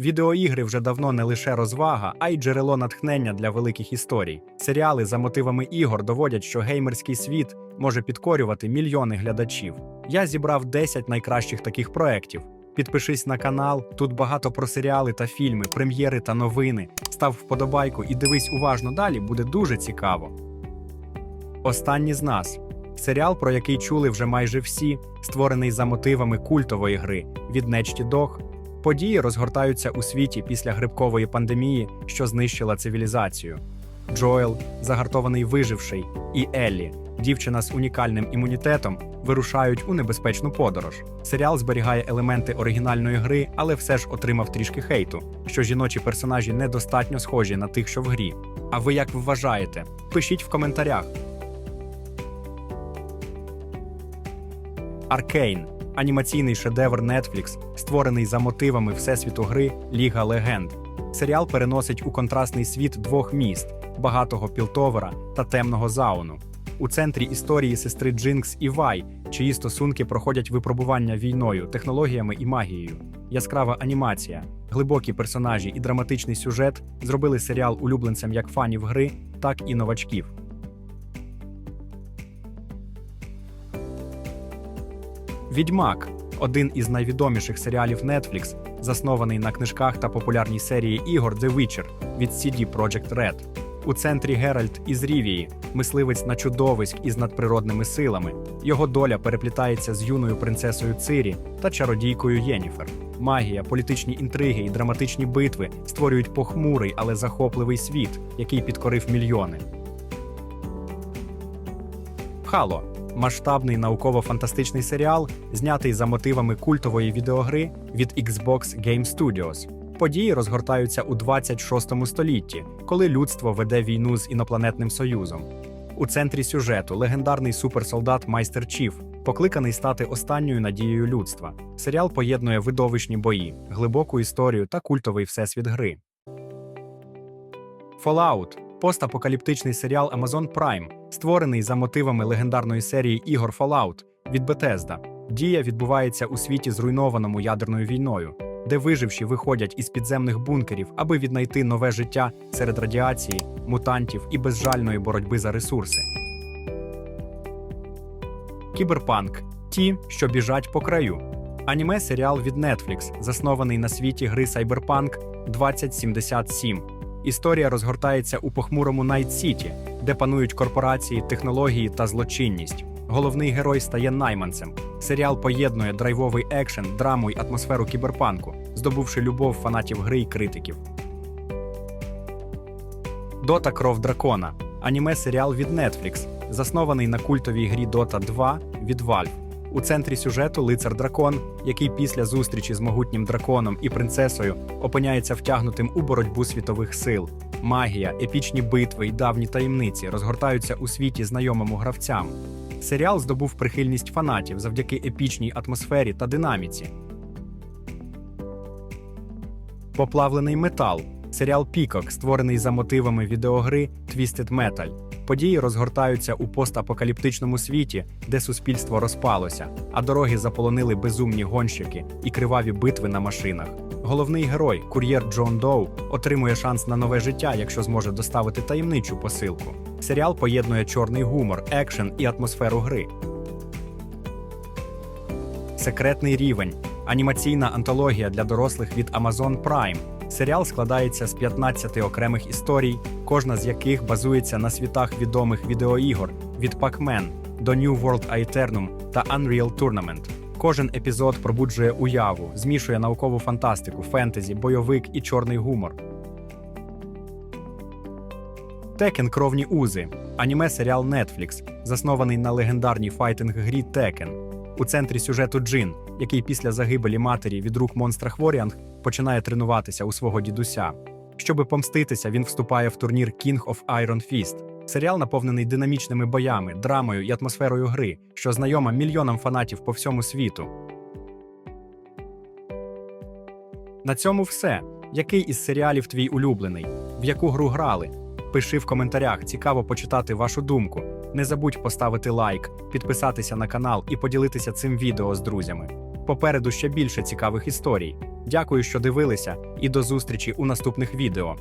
Відеоігри вже давно не лише розвага, а й джерело натхнення для великих історій. Серіали за мотивами ігор доводять, що геймерський світ може підкорювати мільйони глядачів. Я зібрав 10 найкращих таких проєктів. Підпишись на канал, тут багато про серіали та фільми, прем'єри та новини. Став вподобайку і дивись уважно далі, буде дуже цікаво. Останні з нас серіал, про який чули вже майже всі, створений за мотивами культової гри від Нечті Дох. Події розгортаються у світі після грибкової пандемії, що знищила цивілізацію. Джоел, загартований виживший, і Еллі, дівчина з унікальним імунітетом, вирушають у небезпечну подорож. Серіал зберігає елементи оригінальної гри, але все ж отримав трішки хейту, що жіночі персонажі недостатньо схожі на тих, що в грі. А ви як вважаєте? Пишіть в коментарях. Аркейн анімаційний шедевр Netflix, створений за мотивами всесвіту гри Ліга Легенд. Серіал переносить у контрастний світ двох міст багатого Пілтовера та темного Зауну. У центрі історії сестри Джинкс і Вай, чиї стосунки проходять випробування війною, технологіями і магією. Яскрава анімація, глибокі персонажі і драматичний сюжет зробили серіал улюбленцем як фанів гри, так і новачків. Відьмак один із найвідоміших серіалів Netflix, заснований на книжках та популярній серії ігор The Witcher від CD Projekt Red. У центрі Геральт із Рівії, мисливець на чудовиськ із надприродними силами. Його доля переплітається з юною принцесою Цирі та чародійкою Єніфер. Магія, політичні інтриги і драматичні битви створюють похмурий, але захопливий світ, який підкорив мільйони. Хало масштабний науково-фантастичний серіал, знятий за мотивами культової відеогри від Xbox Game Studios. Події розгортаються у 26 столітті, коли людство веде війну з інопланетним союзом. У центрі сюжету легендарний суперсолдат Майстер Чіф, покликаний стати останньою надією людства. Серіал поєднує видовищні бої, глибоку історію та культовий всесвіт гри. Fallout постапокаліптичний серіал Amazon Prime, створений за мотивами легендарної серії ігор Fallout від Bethesda. Дія відбувається у світі, зруйнованому ядерною війною, де виживші виходять із підземних бункерів, аби віднайти нове життя серед радіації, мутантів і безжальної боротьби за ресурси. Кіберпанк ті, що біжать по краю. Аніме серіал від Netflix, заснований на світі гри Cyberpunk 2077. Історія розгортається у похмурому Найт-Сіті, де панують корпорації, технології та злочинність. Головний герой стає найманцем. Серіал поєднує драйвовий екшен, драму й атмосферу кіберпанку, здобувши любов фанатів гри й критиків. Дота Кров Дракона аніме серіал від Netflix, заснований на культовій грі Dota 2 від Valve. У центрі сюжету лицар дракон, який після зустрічі з могутнім драконом і принцесою опиняється втягнутим у боротьбу світових сил. Магія, епічні битви й давні таємниці розгортаються у світі знайомому гравцям. Серіал здобув прихильність фанатів завдяки епічній атмосфері та динаміці. Поплавлений метал серіал Пікок, створений за мотивами відеогри Twisted Metal. Події розгортаються у постапокаліптичному світі, де суспільство розпалося, а дороги заполонили безумні гонщики і криваві битви на машинах. Головний герой, кур'єр Джон Доу, отримує шанс на нове життя, якщо зможе доставити таємничу посилку. Серіал поєднує чорний гумор, екшен і атмосферу гри. Секретний рівень анімаційна антологія для дорослих від Amazon Prime. Серіал складається з 15 окремих історій, кожна з яких базується на світах відомих відеоігор від Pac-Man до New World Aeternum та Unreal Tournament. Кожен епізод пробуджує уяву, змішує наукову фантастику, фентезі, бойовик і чорний гумор. Текен Кровні узи аніме серіал Netflix, заснований на легендарній файтинг-грі Текен. У центрі сюжету Джин, який після загибелі матері від рук монстра Хворіанг починає тренуватися у свого дідуся. Щоби помститися, він вступає в турнір King of Iron Fist. Серіал наповнений динамічними боями, драмою і атмосферою гри, що знайома мільйонам фанатів по всьому світу. На цьому все. Який із серіалів твій улюблений? В яку гру грали? Пиши в коментарях, цікаво почитати вашу думку. Не забудь поставити лайк, підписатися на канал і поділитися цим відео з друзями. Попереду ще більше цікавих історій. Дякую, що дивилися, і до зустрічі у наступних відео.